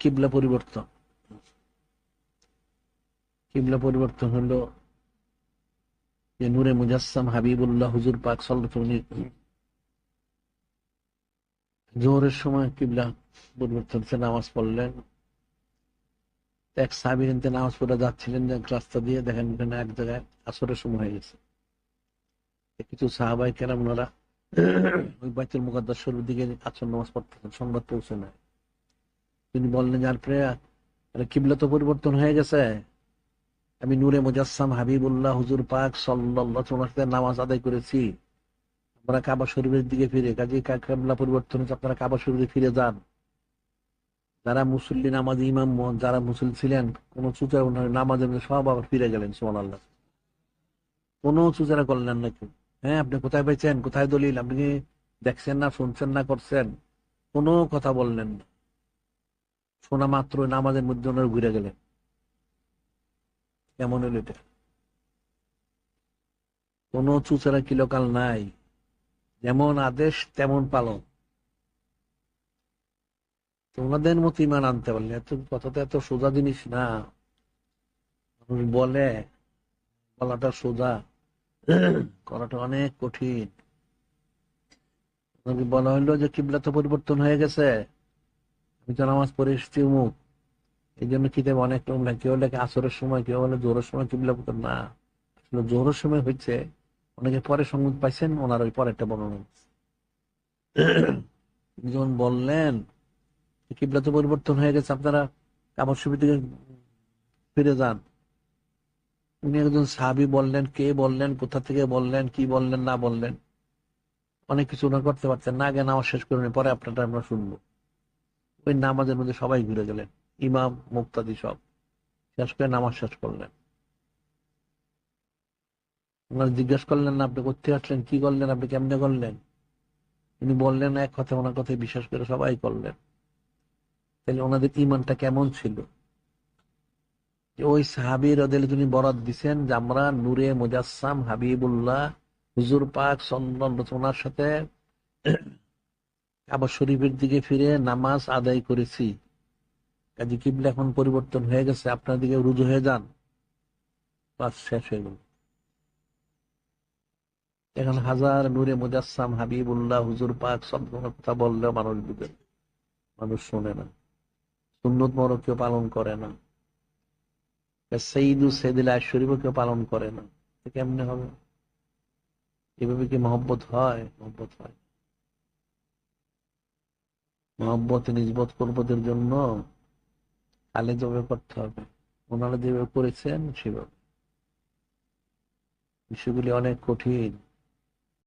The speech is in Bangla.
কিবলা পরিবর্তন। কিবলা পরিবর্তন হলো যে নূরে মুজাসসাম হাবিবুল্লাহ হুজুর পাক সাল্লাল্লাহু জোহরের সময় কিবলা পরিবর্তন হচ্ছে, নামাজ পড়লেন। এক সাহাবি কিন্তু নামাজ পড়ে যাচ্ছিলেন রাস্তা দিয়ে দেখেন এক জায়গায় আসরের সময় হয়ে গেছে। কিছু সাহাবাই কেরাম ওনারা ওই বাইতুল মুকাদ্দাস শরীর দিকে আসর নামাজ পড়তেছেন, সংবাদ পৌঁছে নেয়। তিনি বললেন যার প্রে কিবলা তো পরিবর্তন হয়ে গেছে। আমি নূরে মুজাসসাম হাবিবুল্লাহ হুজুর পাক সাথে নামাজ আদায় করেছি। আমরা কাবা শরীফের দিকে ফিরে, কাজে কাবলা পরিবর্তন হচ্ছে আপনারা কাবা শরীফে ফিরে যান। যারা মুসল্লি নামাজ ইমাম, যারা মুসল ছিলেন, কোন চুচার মধ্যে সব আবার ফিরে গেলেন সোমান আল্লাহ কোন চুচারা করলেন নাকি হ্যাঁ আপনি কোথায় পেয়েছেন? কোথায় দলিল? আপনি দেখছেন না, শুনছেন না, করছেন? কোনো কথা বললেন না। শোনা মাত্র নামাজের মধ্যে ওনারা ঘুরে গেলেন। কেমন হলো এটা? কোন চুচারা কিলোকাল নাই। যেমন আদেশ, তেমন পালন। তোমাদের মতো ইমান আনতে পারলে এত কথা তো এত সোজা জিনিস না। মানুষ বলে, বলাটা সোজা। করাটা অনেক কঠিন। বলা হইল যে কিবলা তো পরিবর্তন হয়ে গেছে। নামাজ পড়ে এসেছি মুখ এই জন্য কিতাব অনেক লাগে কেউ লেখে আসরের সময়, কেউ বলে জোরের সময় কিবলা না। আসলে জোরের সময় হচ্ছে অনেকে পরে সংবাদ পাইছেন, ওনার ওই পরেরটা বর্ণনা যখন বললেন, কিবলা তো পরিবর্তন হয়ে গেছে, আপনারা কাপড় সুবিধা থেকে ফিরে যান। উনি একজন সাহাবি বললেন, কে বললেন, কোথা থেকে বললেন, কি বললেন, না বললেন। অনেক কিছু ওনার করতে পারছেন না, আগে নামাজ শেষ করে পরে আপনারটা আমরা শুনব। ওই নামাজের মধ্যে সবাই ঘুরে গেলেন। ইমাম, মুক্তাদি সব। শেষ করে নামাজ শেষ করলেন। ওনারা জিজ্ঞেস করলেন না আপনি করতে আসলেন? কি করলেন? আপনি কেমনে করলেন? উনি বললেন, এক কথা ওনার কথায় বিশ্বাস করে সবাই করলেন। তাহলে ওনাদের ইমানটা কেমন ছিল? ওই সাহাবির তিনি বরাদ দিছেন যে, আমরা নূরে মুজাসসাম হাবিবুল্লাহ হুজুর পাক ওনার সাথে আবার শরীফের দিকে ফিরে নামাজ আদায় করেছি। কাজে কিবলা এখন পরিবর্তন হয়ে গেছে, আপনার দিকে রুজু হয়ে যান। বাস শেষ হয়ে গেল। এখন হাজার নূরে মুজাসসাম হাবিবুল্লাহ হুজুর পাক সব কথা বললেও মানুষ বুঝে মানুষ শোনে না। সুন্নত মর কেউ পালন করে না। সেইদু সেদিল শরীফ কেউ পালন করে না। কেমনে হবে? এভাবে কি মহব্বত হয়? মহব্বত হয় মহব্বত, নিজবত করবদের জন্য আলে জবে করতে হবে। ওনারা যেভাবে করেছেন, সেভাবে। বিষয়গুলি অনেক কঠিন।